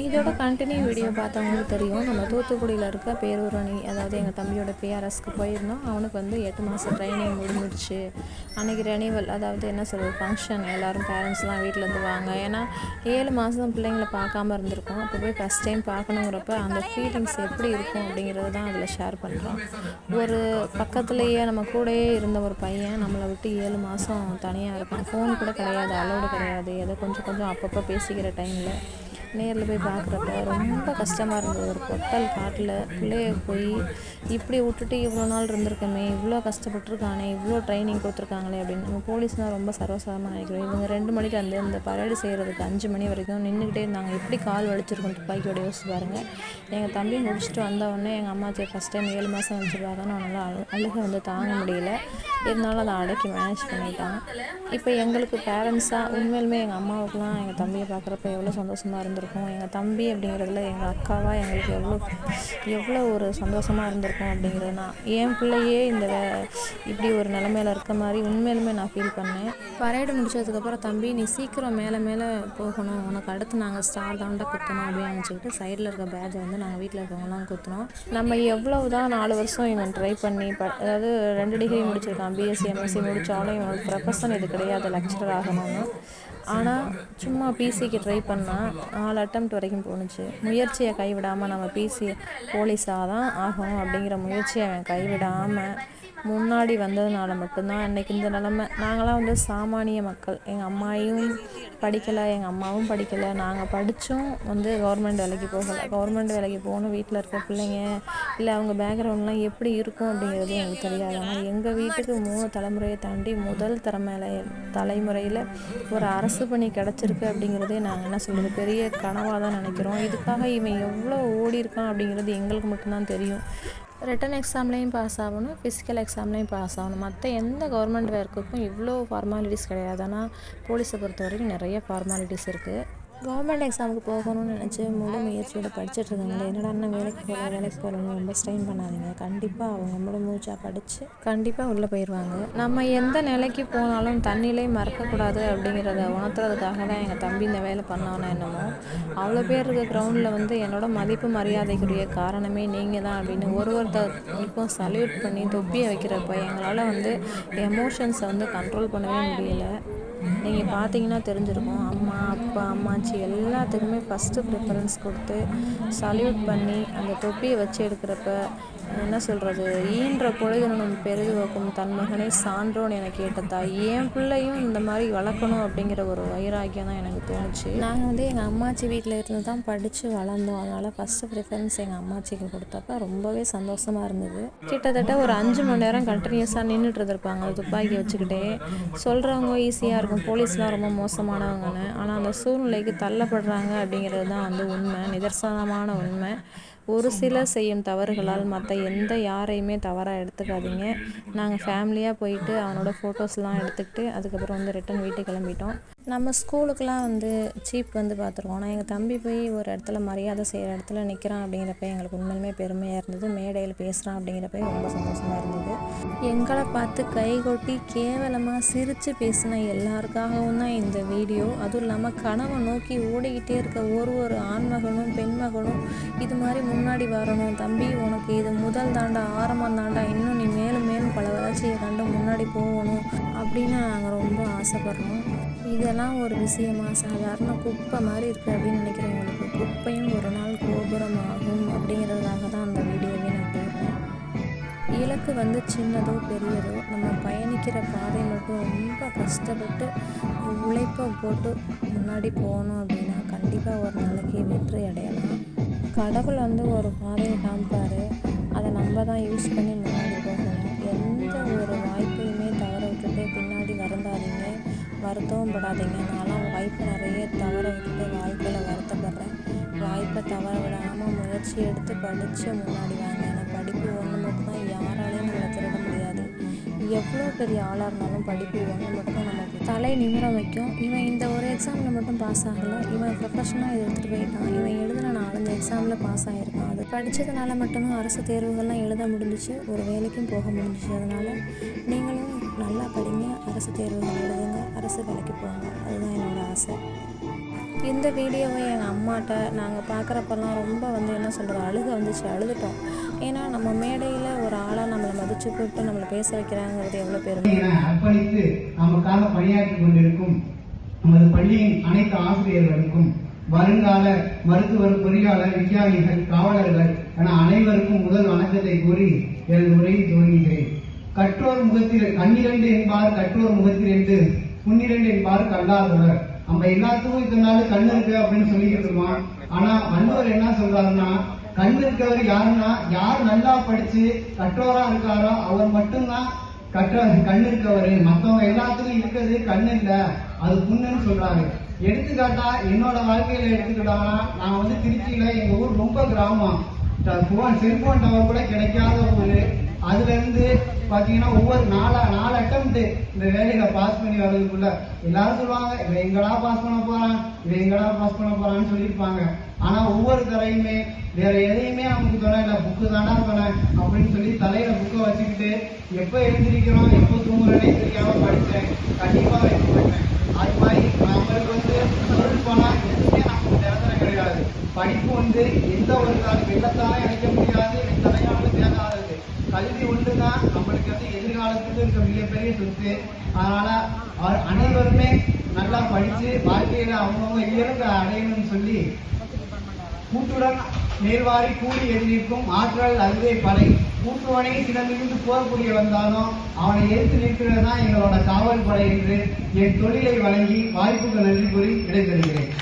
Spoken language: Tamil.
இதோட கண்டினியூ வீடியோ பார்த்தவங்களுக்கு தெரியும். நம்ம தூத்துக்குடியில் இருக்க பேரூரணி அதாவது எங்கள் தம்பியோட பிஆர்எஸ்க்கு போயிருந்தோம். அவனுக்கு வந்து எட்டு மாதம் ட்ரைனிங் முடிஞ்சிடுச்சு. அன்றைக்கி ரெனிவல் அதாவது என்ன சொல்கிறது ஃபங்க்ஷன் எல்லோரும் பேரண்ட்ஸ்லாம் வீட்டிலேருந்து வாங்க. ஏன்னா ஏழு மாதம் பிள்ளைங்கள பார்க்காம இருந்திருக்கோம். அப்போ போய் ஃபஸ்ட் டைம் பார்க்கணுங்கிறப்ப அந்த ஃபீலிங்ஸ் எப்படி இருக்கும் அப்படிங்கிறது தான் அதில் ஷேர் பண்ணுறோம் ஒரு பக்கத்துலேயே நம்ம கூடயே இருந்த ஒரு பையன் நம்மளை விட்டு ஏழு மாதம் தனியாக இருப்பான். ஃபோன் கூட கிடையாது அலோடு கிடையாது. ஏதோ கொஞ்சம் கொஞ்சம் அப்பப்போ பேசிக்கிற டைமில் நேரில் போய் பார்க்குறப்ப ரொம்ப கஷ்டமாக இருந்தது. ஒரு பொட்டல் காட்டில் பிள்ளைய போய் இப்படி விட்டுட்டு இவ்வளோ நாள் இருந்திருக்கமே இவ்வளோ கஷ்டப்பட்டுருக்கானே இவ்வளோ ட்ரைனிங் கொடுத்துருக்காங்களே அப்படின்னு நம்ம போலீஸ்னால் ரொம்ப சர்வசாதமாக நினைக்கிறோம் இவங்க ரெண்டு மணிக்கு அந்த இந்த பரேடு செய்கிறதுக்கு அஞ்சு மணி வரைக்கும் நின்றுக்கிட்டே இருந்தாங்க. எப்படி கால் வலிச்சிருக்கோம் துப்பாக்கியோட யோசிச்சு பாருங்கள் எங்கள் தம்பி முடிச்சுட்டு வந்த உடனே எங்கள் அம்மாச்சி ஃபஸ்ட் டைம் ஏழு மாதம் வச்சு பார்த்தோன்னா நல்லா அழுக வந்து தாங்க முடியல. இருந்தாலும் அதை அடக்கி மேனேஜ் பண்ணிட்டான். இப்போ எங்களுக்கு பேரண்ட்ஸாக உண்மையிலுமே எங்கள் அம்மாவுக்குலாம் எங்கள் தம்பியை பார்க்குறப்ப எவ்வளோ சந்தோஷமாக இருந்திருக்கும். எங்கள் தம்பி அப்படிங்கிறதுல எங்கள் அக்காவாக எங்களுக்கு எவ்வளோ எவ்வளோ ஒரு சந்தோஷமாக இருந்திருக்கும் அப்படிங்கிறது நான் என் பிள்ளையே இந்த இப்படி ஒரு நிலமையில இருக்க மாதிரி உண்மையிலுமே நான் ஃபீல் பண்ணேன். பரேடு முடிச்சதுக்கப்புறம் தம்பி நீ சீக்கிரம் மேலே மேலே போகணும். உனக்கு அடுத்து நாங்கள் ஸ்டார் தாண்டா குத்தணும் அப்படின்னு நினச்சிக்கிட்டு சைடில் இருக்க பேட்சை வந்து நாங்கள் வீட்டில் இருக்கவங்களாம் குத்தினோம். நம்ம எவ்வளவு தான் நாலு வருஷம் இவன் ட்ரை பண்ணி ப அதாவது ரெண்டு டிகிரி முடிச்சிருக்கான் பிஎஸ்சி எம்எஸ்சி முடித்தாலும் இவனோட ப்ரொஃபஷன் இது கிடையாது லெக்சரர் ஆகணும்னு. ஆனால் சும்மா பிசிக்கு ட்ரை பண்ணால் நாலு அட்டம் வரைக்கும் போணுச்சு. முயற்சியை கைவிடாமல் நம்ம பிசி போலீஸாக தான் ஆகணும் அப்படிங்கிற முயற்சியை அவன் கைவிடாமல் முன்னாடி வந்ததுனால மட்டும்தான் இன்றைக்கி இந்த நிலமை. நாங்களாம் வந்து சாமானிய மக்கள். எங்கள் அம்மாயும் படிக்கலை எங்கள் அம்மாவும் படிக்கலை. நாங்கள் படித்தும் வந்து கவர்மெண்ட் வேலைக்கு போகலை. கவர்மெண்ட் வேலைக்கு போகணும் வீட்டில் இருக்க பிள்ளைங்க இல்லை அவங்க பேக்ரவுண்ட்லாம் எப்படி இருக்கும் அப்படிங்கிறது எங்களுக்கு தெரியாது. ஆனால் எங்கள் வீட்டுக்கு மூணு தலைமுறையை தாண்டி முதல் தலைமையில தலைமுறையில் ஒரு அரசு பணி கிடச்சிருக்கு அப்படிங்கிறதே நாங்கள் என்ன சொல்கிறது பெரிய கனவாக தான் நினைக்கிறோம். இதுக்காக இவன் எவ்வளோ ஓடி இருக்கான் அப்படிங்கிறது எங்களுக்கு மட்டும்தான் தெரியும். ரிட்டன் எக்ஸாம்லேயும் பாஸ் ஆகணும் ஃபிசிக்கல் எக்ஸாம்லேயும் பாஸ் ஆகணும். மற்ற எந்த கவர்மெண்ட் ஒர்க்குக்கும் இவ்வளோ ஃபார்மாலிட்டிஸ் கிடையாது. ஆனால் போலீஸை பொறுத்த வரைக்கும் நிறைய ஃபார்மாலிட்டிஸ் இருக்குது கவர்மெண்ட் எக்ஸாமுக்கு போகணும்னு நினச்சி முழு முயற்சியோட படிச்சிட்டுருக்காங்களே என்னடா இன்னும் வேலைக்கு போகல வேலைக்கு போகலன்னு ரொம்ப ஸ்ட்ரெயின் பண்ணாதீங்க. கண்டிப்பாக அவங்க முழு மூச்சாக படித்து கண்டிப்பாக உள்ளே போயிடுவாங்க நம்ம எந்த நிலைக்கு போனாலும் தண்ணியிலே மறக்கக்கூடாது அப்படிங்கிறத உணர்த்துறதுக்காக தான் எங்கள் தம்பி இந்த வேலை பண்ணானோ என்னமோ. அவ்வளோ பேர் இருக்க கிரவுண்டில் வந்து என்னோட மதிப்பு மரியாதைக்குரிய காரணமே நீங்கள் தான் அப்படின்னு ஒரு ஒருத்தருக்கும் சல்யூட் பண்ணி தொப்பியை வைக்கிறப்ப எங்களால் வந்து எமோஷன்ஸை வந்து கண்ட்ரோல் பண்ணவே முடியல. நீங்கள் பார்த்தீங்கன்னா தெரிஞ்சிருக்கும் அம்மா அப்பா அம்மாச்சி எல்லாத்துக்குமே ஃபஸ்ட்டு ப்ரிஃபரன்ஸ் கொடுத்து சல்யூட் பண்ணி அந்த தொப்பியை வச்சு எடுக்கிறப்ப என்ன சொல்கிறது ஈன்ற பொழுதுனும் நம்ம வைக்கும் தன் மகனை சான்றோன்னு எனக்கு கேட்டதா என் பிள்ளையும் இந்த மாதிரி வளர்க்கணும் அப்படிங்கிற ஒரு வைராக்கியம் தான் எனக்கு தோணுச்சு. நாங்கள் வந்து எங்கள் அம்மாச்சி வீட்டில் இருந்து தான் படித்து வளர்ந்தோம். அதனால் ஃபஸ்ட்டு ப்ரிஃபரன்ஸ் எங்கள் அம்மாச்சிக்கு கொடுத்தப்ப ரொம்பவே சந்தோஷமாக இருந்தது. கிட்டத்தட்ட ஒரு அஞ்சு மணி நேரம் கண்டினியூஸாக நின்றுட்டு இருந்திருப்பாங்க. துப்பாக்கி வச்சுக்கிட்டே. சொல்கிறவங்க ஈஸியாக இருக்கும். போலீஸ்லாம் ரொம்ப மோசமானவங்கன்னு. ஆனால் அந்த சூழ்நிலைக்கு தள்ளப்படுறாங்க அப்படிங்கிறது தான் வந்து உண்மை. நிதர்சனமான உண்மை. ஒரு சிலர் செய்யும் தவறுகளால் மற்ற எந்த யாரையுமே தவறாக எடுத்துக்காதீங்க. நாங்கள் ஃபேமிலியாக போயிட்டு அவனோட ஃபோட்டோஸ்லாம் எடுத்துக்கிட்டு அதுக்கப்புறம் வந்து ரிட்டன் வீட்டுக்கு கிளம்பிட்டோம். நம்ம ஸ்கூலுக்கெலாம் வந்து சீப் வந்து பார்த்துருக்கோம். ஆனால் எங்கள் தம்பி போய் ஒரு இடத்துல மரியாதை செய்கிற இடத்துல நிற்கிறான் அப்படிங்கிறப்ப எங்களுக்கு உண்மையிலுமே பெருமையாக இருந்தது. மேடையில் பேசுகிறான் அப்படிங்கிறப்ப ரொம்ப சந்தோஷமாக இருந்தது. எங்களை பார்த்து கை கொட்டி கேவலமாக சிரித்து பேசின எல்லாருக்காகவும் தான் இந்த வீடியோ. அதுவும் இல்லாமல் கனவை நோக்கி ஓடிக்கிட்டே இருக்க ஒரு ஒரு ஆண்மகனும் பெண்மகனும் இது மாதிரி முன்னாடி வரணும். தம்பி உனக்கு இது முதல் தாண்டா ஆரம்பம் தாண்டா இன்னும் நீ மேலும் மேலும் பல வளர்ச்சியை கண்டு முன்னாடி போகணும் அப்படின்னு நாங்கள் ரொம்ப ஆசைப்படுறோம். இதெல்லாம் ஒரு விஷயமா? சாதாரண குப்பை மாதிரி இருக்குது அப்படின்னு நினைக்கிறவங்களுக்கு குப்பையும் ஒரு நாள் கோபுரம் ஆகும் அப்படிங்கிறதுக்காக தான் அந்த வீடியோவே நான் போடுறேன் இலக்கு வந்து சின்னதோ பெரியதோ நம்ம பயணிக்கிற பாதை மட்டும் ரொம்ப கஷ்டப்பட்டு உழைப்பை போட்டு முன்னாடி போகணும் அப்படின்னா கண்டிப்பாக ஒரு நாளைக்கு வெற்றி அடையலாம். கடவுள் வந்து ஒரு பாதையை காமிப்பார். அதை நம்ம தான் யூஸ் பண்ணி முன்னாடி போகணும். எந்த ஒரு வாய்ப்பையுமே தவற விட்டுட்டு பின்னாடி வருந்தாதீங்க. வருத்தமும் படாதீங்க. நான்லாம் வாய்ப்பு நிறைய தவற விட்டுட்டு வாழ்க்கையில் வருத்தப்படுறேன். வாய்ப்பை தவற விடாமல் முயற்சி எடுத்து படித்து முன்னாடி வாங்க. ஏன்னா படிப்பு ஒன்று மட்டும்தான் யாராலையும் நம்மளை திருட முடியாது. எவ்வளோ பெரிய ஆளாக இருந்தாலும் படிப்பு ஒன்று மட்டும்தான் நமக்கு தலை நிமிர வைக்கும். இவன் இந்த ஒரு எக்ஸாமில் மட்டும் பாஸ் ஆகலை. இவன் ப்ரொஃபஷனாக இதை எடுத்துகிட்டு போயிட்டான். இவன் எழுதின நாலஞ்சு எக்ஸாமில் பாஸ் ஆகிருக்கான் அது படித்ததுனால மட்டும்தான் அரசு தேர்வுகள்லாம் எழுத முடிஞ்சிச்சு. ஒரு வேலைக்கும் போக முடிஞ்சிச்சு. அதனால் நீங்களும் நல்லா படிங்க அரசு தேர்வுகள் எழுதுங்க அரசு வேலைக்கு போங்க. அதுதான் என்னோடய ஆசை. இந்த வீடியோவை எங்கள் அம்மாட்ட நாங்கள் பார்க்குறப்பெல்லாம் ரொம்ப வந்து என்ன சொல்கிறது அழுக வந்துச்சு அழுதுட்டோம். ஏன்னா நம்ம மேடையில் ஒரு ஆளாக நம்மளை மதிச்சு கூப்பிட்டு நம்மளை பேச வைக்கிறாங்கிறது எவ்வளோ பெருமை. அர்ப்பணித்து நமக்காக பணியாற்றி கொண்டிருக்கும் நமது பள்ளியின் அனைத்து ஆசிரியர்களுக்கும் வருங்கால மருத்துவர் பொறியாளர் விஞ்ஞானிகள் காவலர்கள் என அனைவருக்கும் முதல் வணக்கத்தை கூறி எனது உரையை துவங்குகிறேன். கற்றோர் முகத்தில் கண்ணிரண்டு என்பார் கற்றோர் முகத்தில் என்று புன்னிரண்டு என்பார் கல்லாதவர். நம்ம எல்லாத்துக்கும் இதனால கண் இருக்கு அப்படின்னு சொல்லிக்கிட்டு இருக்கோம். ஆனா வள்ளுவர் என்ன சொல்றாருன்னா கண் இருக்கவர் யாருன்னா யார் நல்லா படிச்சு கற்றோரா இருக்காரோ அவர் மட்டும்தான் கற்ற கண் இருக்கவர் மத்தவங்க எல்லாத்துக்கும் இருக்கிறது கண் இல்ல அது புண்ணுன்னு சொல்றாரு. எடுத்துக்காட்டா என்னோட வாழ்க்கையில எடுத்துக்கிட்டாங்கன்னா நான் வந்து திருச்சியில எங்க ஊர் ரொம்ப கிராமம். செல்போன் டவர் கூட கிடைக்காத ஊரு. அதுல இருந்து பாத்தீங்கன்னா ஒவ்வொரு நாலா நாலு அட்டம்ப்ட் இந்த வேலையில பாஸ் பண்ணி வர்றதுக்குள்ள எல்லாரும் சொல்லுவாங்க இவன் எங்கடா பாஸ் பண்ண போறான் இவன் எங்கடா பாஸ் பண்ண போறான்னு சொல்லியிருப்பாங்க. ஆனா ஒவ்வொரு தரையுமே வேற எதையுமே நமக்கு துணை இல்லை புக்கு தானா துணை அப்படின்னு சொல்லி தலையில புக்கை வச்சுக்கிட்டு எப்ப எழுந்திருக்கிறோம் எப்போ தூங்குறேனே தெரியாம படிச்சேன் கண்டிப்பா வெற்றி அது மாதிரி நம்மளுக்கு வந்து பொருள் போனா எதுவுமே நமக்கு நிரந்தரம் கிடையாது. படிப்பு வந்து எந்த ஒரு கால வெள்ளத்தாலும் இணைக்க முடியாது எதிர்காலத்துக்கு இருக்க மிகப்பெரிய சொத்து. அதனால அனைவருமே நல்லா படிச்சு வாழ்க்கையில அவங்கவுங்க இயல்பு அடையணும்னு சொல்லி கூட்டுடன் நேர்வாரி கூடி எழுந்திருக்கும் ஆற்றல் அதுவே படை கூட்டுவனை சிலமிருந்து போர்க்கூடிய வந்தாலும் அவனை எதிர்த்து நிற்கிறது தான் எங்களோட காவல் படை என்று என் தொழிலை வழங்கி வாய்ப்புக்கு நன்றி கூறி விடைபெறுகிறேன்